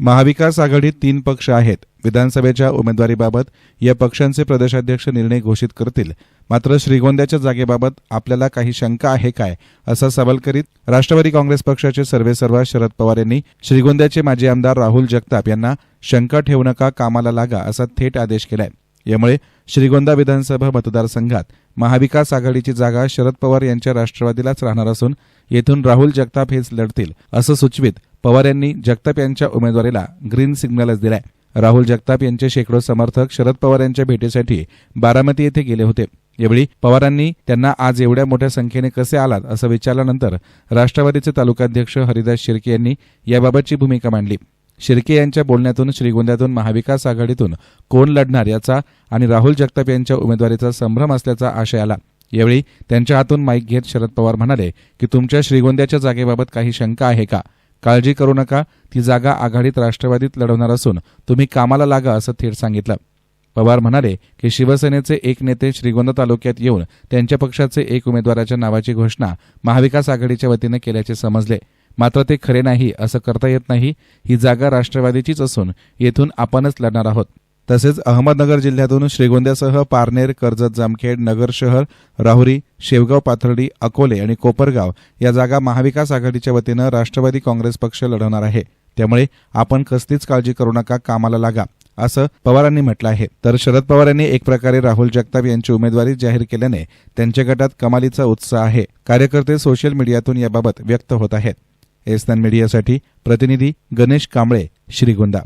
महाविकास आघाडीत तीन पक्ष आहेत. विधानसभेच्या उमेदवारीबाबत या पक्षांचे प्रदेशाध्यक्ष निर्णय घोषित करतील. मात्र श्रीगोंद्याच्या जागेबाबत आपल्याला काही शंका आहे काय असा सवाल करीत राष्ट्रवादी काँग्रेस पक्षाचे सर्वेसर्वा शरद पवार यांनी श्रीगोंद्याचे माजी आमदार राहुल जगताप यांना शंका ठेवू नका कामाला लागा असा थेट आदेश केलाय. यामुळे श्रीगोंदा विधानसभा मतदारसंघात महाविकास आघाडीची जागा शरद पवार यांच्या राष्ट्रवादीलाच राहणार असून येथून राहुल जगताप हेच लढतील असं सुचवित पवार यांनी जगताप यांच्या उमेदवारीला ग्रीन सिग्नलच दिलाय. राहुल जगताप यांचे शेकडो समर्थक शरद पवार यांच्या भेटीसाठी बारामती येथे गेले होते. यावेळी पवारांनी त्यांना आज एवढ्या मोठ्या संख्येने कसे आलात असं विचारल्यानंतर राष्ट्रवादीचे तालुकाध्यक्ष हरिदास शिर्के यांनी याबाबतची भूमिका मांडली. शिर्के यांच्या बोलण्यातून श्रीगोंद्यातून महाविकास आघाडीतून कोण लढणार याचा आणि राहुल जगताप यांच्या उमेदवारीचा संभ्रम असल्याचा आशय आला. यावेळी त्यांच्या हातून माईक घेत शरद पवार म्हणाले की तुमच्या श्रीगोंद्याच्या जागेबाबत काही शंका आहे का? काळजी करू नका. ती जागा आघाडीत राष्ट्रवादीत लढवणार असून तुम्ही कामाला लागा असं थेट सांगितलं. पवार म्हणाले की शिवसेनेचे एक नेते श्रीगोंदा तालुक्यात येऊन त्यांच्या पक्षाचे एक उमेदवाराच्या नावाची घोषणा महाविकास आघाडीच्या वतीनं केल्याचे समजले. मात्र ते खरे नाही असं करता येत नाही. ही जागा राष्ट्रवादीचीच असून येथून आपणच लढणार आहोत. तसेच अहमदनगर जिल्ह्यातून श्रीगोंद्यासह पारनेर कर्जत जामखेड नगर शहर राहुरी शेवगाव पाथर्डी अकोले आणि कोपरगाव या जागा महाविकास आघाडीच्या वतीनं राष्ट्रवादी काँग्रेस पक्ष लढवणार आहे. त्यामुळे आपण कसलीच काळजी करू नका कामाला लागा असं पवारांनी म्हटलं आहे. तर शरद पवार यांनी एक प्रकारे राहुल जगताप यांची उमेदवारी जाहीर केल्याने त्यांच्या गटात कमालीचा उत्साह आहे. कार्यकर्ते सोशल मीडियातून याबाबत व्यक्त होत आहेत. एसनान मीडियासाठी प्रतिनिधी गणेश कांबळे श्रीगोंदा.